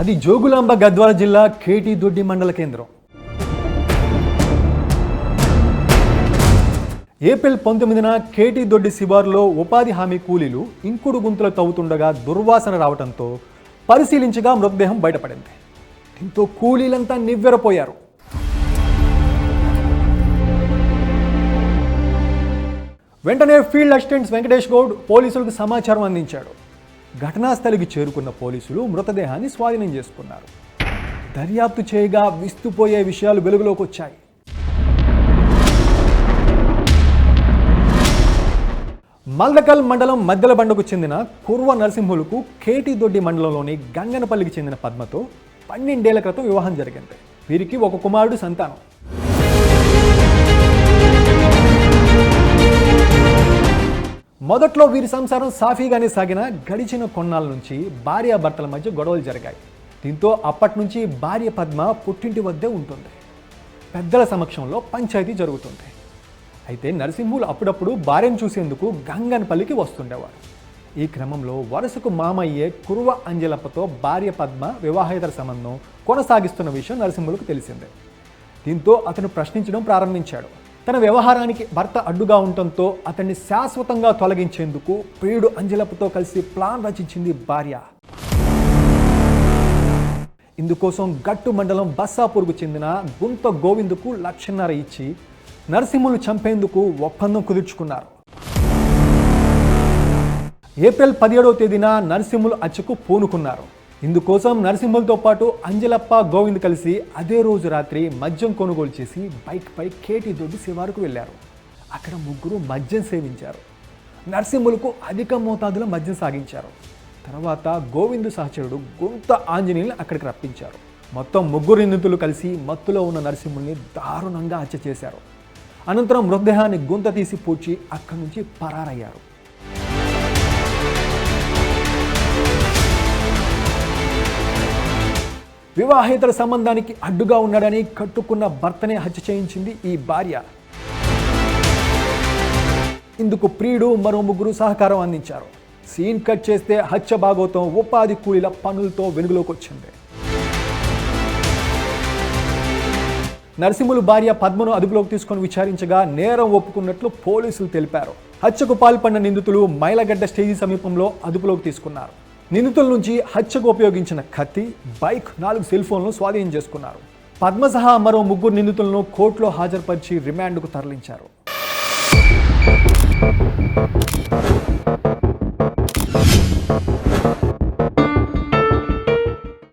అది జోగులాంబ గద్వాల జిల్లా కేటీ దొడ్డి మండల కేంద్రం. ఏప్రిల్ పంతొమ్మిదిన కేటీ దొడ్డి శివారులో ఉపాధి హామీ కూలీలు ఇంకుడు గుంతలు తవ్వుతుండగా దుర్వాసన రావడంతో పరిశీలించగా మృతదేహం బయటపడింది. దీంతో కూలీలంతా నివ్వెరపోయారు. వెంటనే ఫీల్డ్ అసిస్టెంట్ వెంకటేష్ గౌడ్ పోలీసులకు సమాచారం అందించాడు. ఘటనా స్థలికి చేరుకున్న పోలీసులు మృతదేహాన్ని స్వాధీనం చేసుకున్నారు. దర్యాప్తు చేయగా విస్తుపోయే విషయాలు వెలుగులోకి వచ్చాయి. మల్దకల్ మండలం మద్దెల బండకు చెందిన కుర్వ నరసింహులకు కేటీ దొడ్డి మండలంలోని గంగనపల్లికి చెందిన పద్మతో పన్నెండేళ్ళ క్రితం వివాహం జరిగింది. వీరికి ఒక కుమారుడు సంతానం. మొదట్లో వీరి సంసారం సాఫీగానే సాగిన గడిచిన కొన్నాళ్ళ నుంచి భార్యాభర్తల మధ్య గొడవలు జరిగాయి. దీంతో అప్పటి నుంచి భార్య పద్మ పుట్టింటి వద్దే ఉంటుంది. పెద్దల సమక్షంలో పంచాయతీ జరుగుతుంది. అయితే నరసింహులు అప్పుడప్పుడు భార్యను చూసేందుకు గంగన్పల్లికి వస్తుండేవారు. ఈ క్రమంలో వరుసకు మామయ్యే కురువ అంజలప్పతో భార్య పద్మ వివాహేతర సంబంధం కొనసాగిస్తున్న విషయం నరసింహులకు తెలిసిందే. దీంతో అతను ప్రశ్నించడం ప్రారంభించాడు. తన వ్యవహారానికి భర్త అడ్డుగా ఉండటంతో అతన్ని శాశ్వతంగా తొలగించేందుకు ప్రియుడు అంజలపుతో కలిసి ప్లాన్ రచించింది భార్య. ఇందుకోసం గట్టు మండలం బస్సాపూర్కు చెందిన గుంత గోవిందుకు లక్షన్నర ఇచ్చి నరసింహులు చంపేందుకు ఒప్పందం కుదుర్చుకున్నారు. ఏప్రిల్ పదిహేడవ తేదీన నరసింహులు అచ్చకు పూనుకున్నారు. ఇందుకోసం నరసింహులతో పాటు అంజలప్ప గోవింద్ కలిసి అదే రోజు రాత్రి మద్యం కొనుగోలు చేసి బైక్పై కేటీ దొడ్డి శివారుకు వెళ్ళారు. అక్కడ ముగ్గురు మద్యం సేవించారు. నరసింహులకు అధిక మోతాదులో మద్యం సాగించారు. తర్వాత గోవిందు సహచరుడు గుంత ఆంజనేయులను అక్కడికి రప్పించారు. మొత్తం ముగ్గురు నిందితులు కలిసి మత్తులో ఉన్న నరసింహుల్ని దారుణంగా హత్య చేశారు. అనంతరం మృతదేహాన్ని గుంత తీసి పూడ్చి అక్కడి నుంచి పరారయ్యారు. వివాహేతర సంబంధానికి అడ్డుగా ఉన్నాడని కట్టుకున్న భర్తనే హత్య చేయించింది ఈ భార్య. ఇందుకు ప్రియుడు మరో ముగ్గురు సహకారం అందించారు. సీన్ కట్ చేస్తే హత్య భాగోతం ఉపాధి కూలీల పనులతో వెలుగులోకి వచ్చింది నరసింహులు భార్య పద్మను అదుపులోకి తీసుకొని విచారించగా నేరం ఒప్పుకున్నట్లు పోలీసులు తెలిపారు. హత్యకు పాల్పడిన నిందితులు మైలగడ్డ స్టేజీ సమీపంలో అదుపులోకి తీసుకున్నారు. నిందితుల నుంచి హత్యకు ఉపయోగించిన కత్తి బైక్ నాలుగు సెల్ ఫోన్లను స్వాధీనం చేసుకున్నారు. పద్మ సహా మరో ముగ్గురు నిందితులను కోర్టులో హాజరుపరిచి రిమాండ్కు తరలించారు.